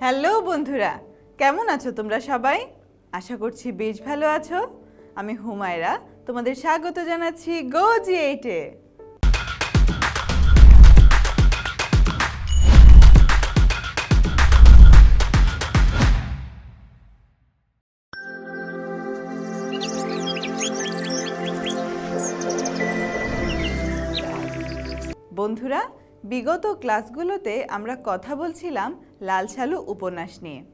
Hello বন্ধুরা, কেমন আছো তোমরা সবাই? আশা করছি বেশ ভালো আছো। আমি হুমায়রা, তোমাদের স্বাগত জানাচ্ছি গো জি এইটে বন্ধুরা বিগত ক্লাসগুলোতে আমরা কথা বলছিলাম লাল সালু উপন্যাস নিয়ে।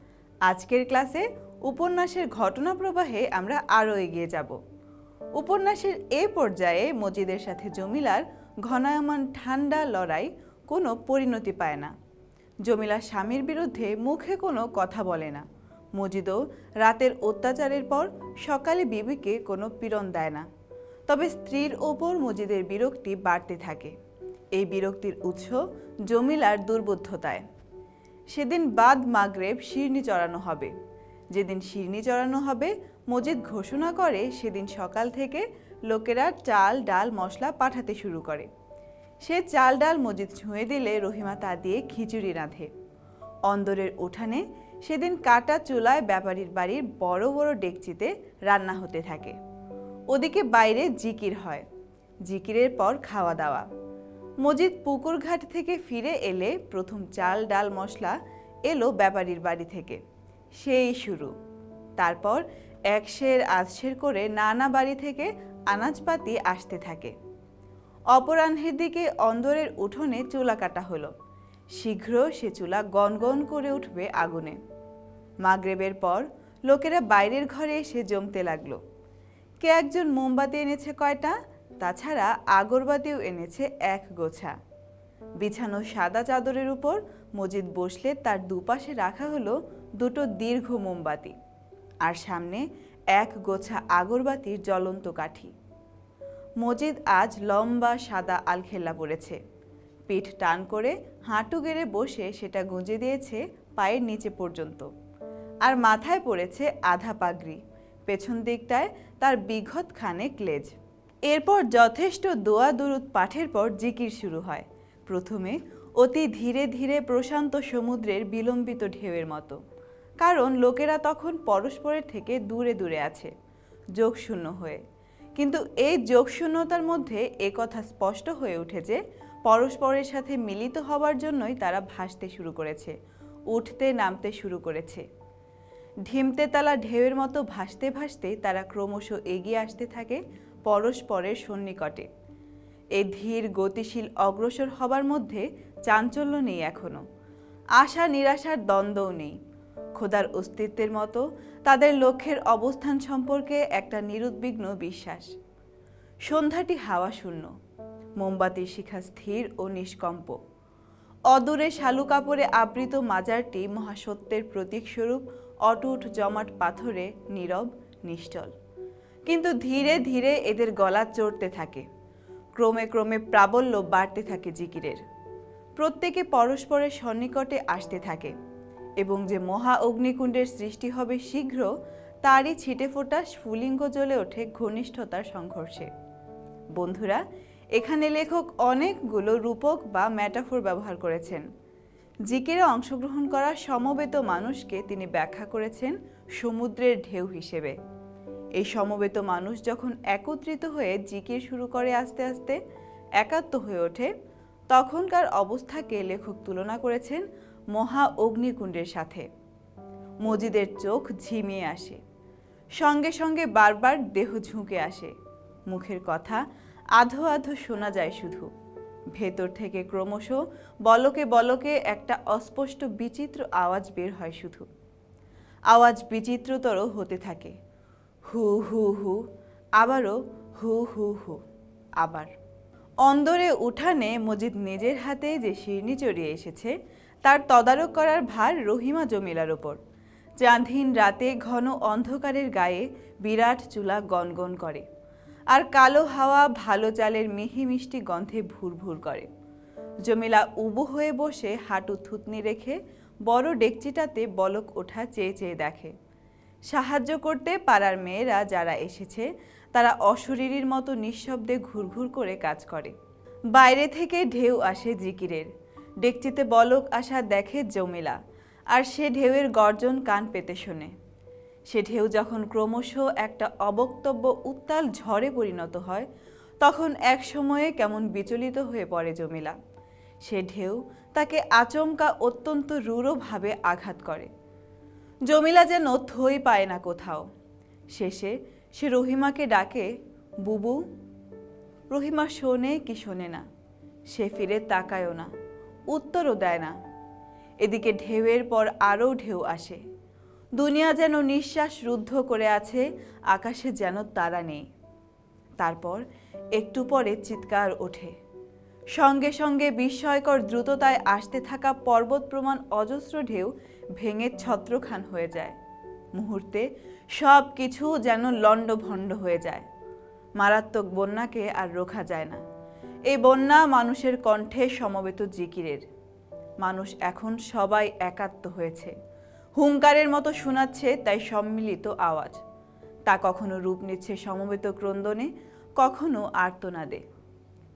আজকের ক্লাসে উপন্যাসের ঘটনা প্রবাহে আমরা আরও এগিয়ে যাব। উপন্যাসের এ পর্যায়ে মজিদের সাথে জমিলার ঘনায়মান ঠান্ডা লড়াই কোনো পরিণতি পায় না। জমিলা স্বামীর বিরুদ্ধে মুখে কোনো কথা বলে না। মজিদও রাতের অত্যাচারের পর সকালে বিবিকে কোনো পীড়ন দেয় না। তবে স্ত্রীর ওপর মজিদের বিরক্তি বাড়তে থাকে। এই বিরক্তির উৎস জমিলার দুর্বোধ্যতায়। সেদিন বাদ মাগরেব শিরনি চড়ানো হবে। যেদিন শিরনি চড়ানো হবে, মজিদ ঘোষণা করে সেদিন সকাল থেকে লোকেরা চাল, ডাল, মশলা পাঠাতে শুরু করে। সে চাল, ডাল মজিদ ছুঁয়ে দিলে রহিমা তা দিয়ে খিচুড়ি রাঁধে। অন্দরের উঠানে সেদিন কাটা চুলায় ব্যাপারীর বাড়ির বড় বড় ডেকচিতে রান্না হতে থাকে। ওদিকে বাইরে জিকির হয়। জিকিরের পর খাওয়া দাওয়া। মজিদ পুকুরঘাট থেকে ফিরে এলে প্রথম চাল, ডাল, মশলা এলো ব্যাপারীর বাড়ি থেকে। সেই শুরু। তারপর একশের আধশের করে নানা বাড়ি থেকে আনাজপাতি আসতে থাকে। অপরাহ্নের দিকে অন্দরের উঠোনে চুলা কাটা হলো। শীঘ্র সে চুলা গনগন করে উঠবে আগুনে। মাগরেবের পর লোকেরা বাইরের ঘরে এসে জমতে লাগল। কে একজন মোমবাতি এনেছে কয়টা? তাছাড়া আগরবাতিও এনেছে এক গোছা। বিছানো সাদা চাদরের উপর মজিদ বসলে তার দুপাশে রাখা হলো দুটো দীর্ঘ মোমবাতি আর সামনে এক গোছা আগরবাতির জ্বলন্ত কাঠি। মজিদ আজ লম্বা সাদা আলখেল্লা পরেছে। পিঠ টান করে হাঁটু গেড়ে বসে সেটা গুঁজে দিয়েছে পায়ের নিচে পর্যন্ত। আর মাথায় পড়েছে আধা পাগড়ি। পেছন দিকটায় তার বিঘৎ খানেক লেজ। এরপর যথেষ্ট দোয়া দুরুদ পাঠের পর জিকির শুরু হয়। প্রথমে অতি ধীরে ধীরে প্রশান্ত সমুদ্রের বিলম্বিত ঢেউয়ের মতো। কারণ লোকেরা তখন পরস্পরের থেকে দূরে দূরে আছে, যোগশূন্য হয়ে। কিন্তু এই যোগশূন্যতার মধ্যে একথা স্পষ্ট হয়ে উঠে যে, পরস্পরের সাথে মিলিত হওয়ার জন্যই তারা ভাসতে শুরু করেছে, উঠতে নামতে শুরু করেছে। ঢিমতে তালা ঢেউয়ের মতো ভাসতে ভাসতে তারা ক্রমশ এগিয়ে আসতে থাকে পরস্পরের সন্নিকটে। এই ধীর, গতিশীল, অগ্রসর হবার মধ্যে চাঞ্চল্য নেই এখনও আশা, নিরাশার দ্বন্দ্বও নেই। খোদার অস্তিত্বের মতো তাদের লক্ষ্যের অবস্থান সম্পর্কে একটা নিরুদ্বিগ্ন বিশ্বাস। সন্ধ্যাটি হাওয়া শূন্য। মোমবাতির শিখা স্থির ও নিষ্কম্প। অদূরে শালু কাপড়ে আবৃত মাজারটি মহাসত্যের প্রতীকস্বরূপ অটুট জমাট পাথরে নীরব, নিশ্চল। কিন্তু ধীরে ধীরে এদের গলা চড়তে থাকে। ক্রমে ক্রমে প্রাবল্য বাড়তে থাকে জিকিরের। প্রত্যেকে পরস্পরের সন্নিকটে আসতে থাকে এবং যে মহা অগ্নিকুণ্ডের সৃষ্টি হবে শীঘ্র, তারই ছিটে ফোটা স্ফুলিঙ্গ জ্বলে ওঠে ঘনিষ্ঠতার সংঘর্ষে। বন্ধুরা, এখানে লেখক অনেকগুলো রূপক বা ম্যাটাফোর ব্যবহার করেছেন। জিকিরে অংশগ্রহণ করা সমবেত মানুষকে তিনি ব্যাখ্যা করেছেন সমুদ্রের ঢেউ হিসেবে। এই সমবেত মানুষ যখন একত্রিত হয়ে জিকির শুরু করে আস্তে আস্তে, একাত্ম হয়ে ওঠে, তখনকার অবস্থাকে লেখক তুলনা করেছেন মহা অগ্নিকুণ্ডের সাথে। মজিদের চোখ ঝিমিয়ে আসে, সঙ্গে সঙ্গে বারবার দেহ ঝুঁকে আসে, মুখের কথা আধো আধো শোনা যায় শুধু। ভেতর থেকে ক্রমশ বলকে বলকে একটা অস্পষ্ট বিচিত্র আওয়াজ বের হয় শুধু। আওয়াজ বিচিত্রতর হতে থাকে হু হু হু, আবারও হু হু হু, আবার। অন্দরে উঠানে মজিদ নিজের হাতে যে শিরনি চড়িয়ে এসেছে, তার তদারক করার ভার রহিমা জমিলার ওপর। চাঁদহীন রাতে ঘন অন্ধকারের গায়ে বিরাট চুলা গনগন করে, আর কালো হাওয়া ভালো চালের মিহি মিষ্টি গন্ধে ভুরভুর করে। জমিলা উবু হয়ে বসে হাঁটু থুতনি রেখে বড় ডেকচিটাতে বলক ওঠা চেয়ে চেয়ে দেখে। সাহায্য করতে পাড়ার মেয়েরা যারা এসেছে, তারা অশরীরীর মতো নিঃশব্দে ঘুরঘুর করে কাজ করে। বাইরে থেকে ঢেউ আসে জিকিরের। ডেকচিতে বলক আসা দেখে জমিলা, আর সে ঢেউয়ের গর্জন কান পেতে শোনে। সে ঢেউ যখন ক্রমশ একটা অবক্তব্য উত্তাল ঝড়ে পরিণত হয়, তখন এক সময়ে কেমন বিচলিত হয়ে পড়ে জমিলা। সে ঢেউ তাকে আচমকা অত্যন্ত রূঢ়ভাবে আঘাত করে। জমিলা যেন থই পায় না কোথাও। শেষে সে রহিমাকে ডাকে, বুবু, রহিমা শোনে কি শোনে না? সে ফিরে তাকায়ও না, উত্তরও দেয় না। এদিকে ঢেউয়ের পর আরও ঢেউ আসে। দুনিয়া যেন নিঃশ্বাস রুদ্ধ করে আছে, আকাশে যেন তারা নেই। তারপর একটু পরে চিৎকার ওঠে। সঙ্গে সঙ্গে বিস্ময়কর দ্রুততায় আসতে থাকা পর্বত প্রমাণ অজস্র ঢেউ ভেঙে ছত্রখান হয়ে যায়। মুহূর্তে সব কিছু যেন লণ্ডভণ্ড হয়ে যায়। মারাত্মক বন্যাকে আর রোখা যায় না। এই বন্যা মানুষের কণ্ঠে সমবেত জিকিরের। মানুষ এখন সবাই একাত্ম হয়েছে। হুঙ্কারের মতো শোনাচ্ছে তাই সম্মিলিত আওয়াজ। তা কখনো রূপ নিচ্ছে সমবেত ক্রন্দনে, কখনো আর্তনাদে।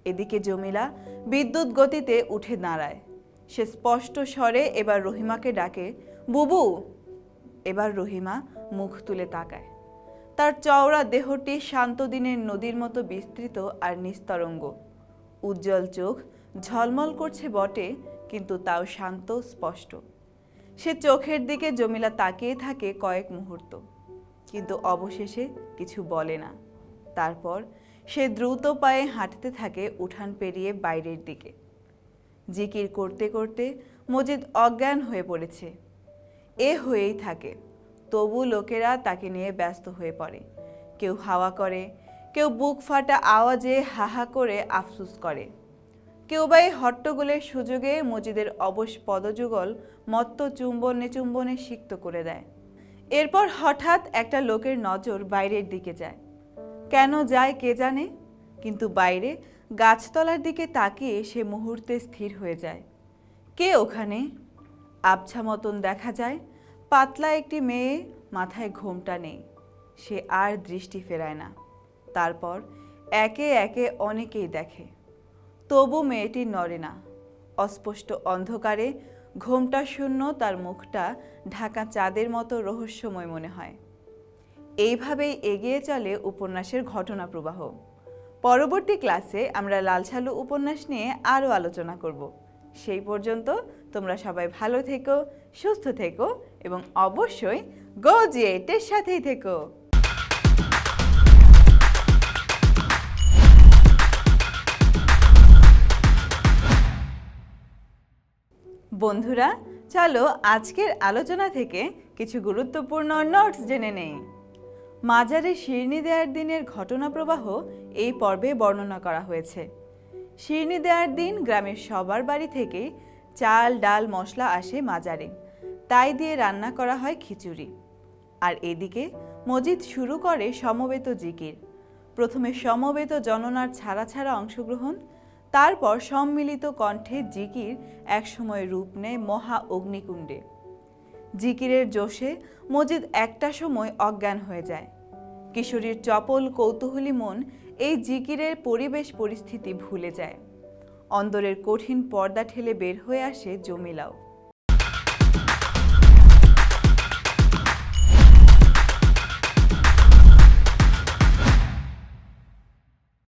এদিকে জমিলা বিদ্যুৎ গতিতে উঠে দাঁড়ায়। সে স্পষ্ট স্বরে এবার রহিমাকে ডাকে, বুবু! এবার রহিমা মুখ তুলে তাকায়। তার চওড়া দেহটি শান্ত দিনের নদীর মতো বিস্তৃত আর নিস্তরঙ্গ। উজ্জ্বল চোখ ঝলমল করছে বটে, কিন্তু তাও শান্ত, স্পষ্ট। সে চোখের দিকে জমিলা তাকিয়ে থাকে কয়েক মুহূর্ত, কিন্তু অবশেষে কিছু বলে না। তারপর সে দ্রুত পায়ে হাঁটতে থাকে উঠান পেরিয়ে বাইরের দিকে। জিকির করতে করতে মজিদ অজ্ঞান হয়ে পড়েছে। এ হয়েই থাকে। তবু লোকেরা তাকে নিয়ে ব্যস্ত হয়ে পড়ে। কেউ হাওয়া করে, কেউ বুক ফাটা আওয়াজে হাহা করে আফসুস করে। কেউ বা এই হট্টগোলের সুযোগে মজিদের অবশ পদযুগল মত্ত চুম্বনে চুম্বনে সিক্ত করে দেয়। এরপর হঠাৎ একটা লোকের নজর বাইরের দিকে যায়। কেন যায় কে জানে? কিন্তু বাইরে গাছতলার দিকে তাকিয়ে সে মুহূর্তে স্থির হয়ে যায়। কে ওখানে? আবছা মতন দেখা যায়, পাতলা একটি মেয়ে মাথায় ঘোমটা নেই সে আর দৃষ্টি ফেরায় না। তারপর একে একে অনেকেই দেখে। তবু মেয়েটি নড়ে না। অস্পষ্ট অন্ধকারে ঘোমটা শূন্য, তার মুখটা ঢাকা চাঁদের মতো রহস্যময় মনে হয়। এইভাবেই এগিয়ে চলে উপন্যাসের ঘটনা প্রবাহ। পরবর্তী ক্লাসে আমরা লালসালু উপন্যাস নিয়ে আরও আলোচনা করব। সেই পর্যন্ত তোমরা সবাই ভালো থেকো, সুস্থ থেকো এবং অবশ্যই গো জিয়েটের সাথেই থেকো। বন্ধুরা, চলো আজকের আলোচনা থেকে কিছু গুরুত্বপূর্ণ নোটস জেনে নেই। মাজারে শিরনি দেওয়ার দিনের ঘটনা প্রবাহ এই পর্বে বর্ণনা করা হয়েছে। শিরনি দেওয়ার দিন গ্রামের সবার বাড়ি থেকে চাল, ডাল, মশলা আসে মাজারে। তাই দিয়ে রান্না করা হয় খিচুড়ি। আর এদিকে মজিদ শুরু করে সমবেত জিকির। প্রথমে সমবেত জননার ছাড়া ছাড়া অংশগ্রহণ, তারপর সম্মিলিত কণ্ঠে জিকির, একসময় রূপ নেয় মহা অগ্নিকুণ্ডে। জিকিরের জোশে মজিদ একটা সময় অজ্ঞান হয়ে যায়। কিশোরীর চপল কৌতূহলী মন এই জিকিরের পরিবেশ পরিস্থিতি ভুলে যায়। অন্দরের কঠিন পর্দা ঠেলে বের হয়ে আসে জমিলাও।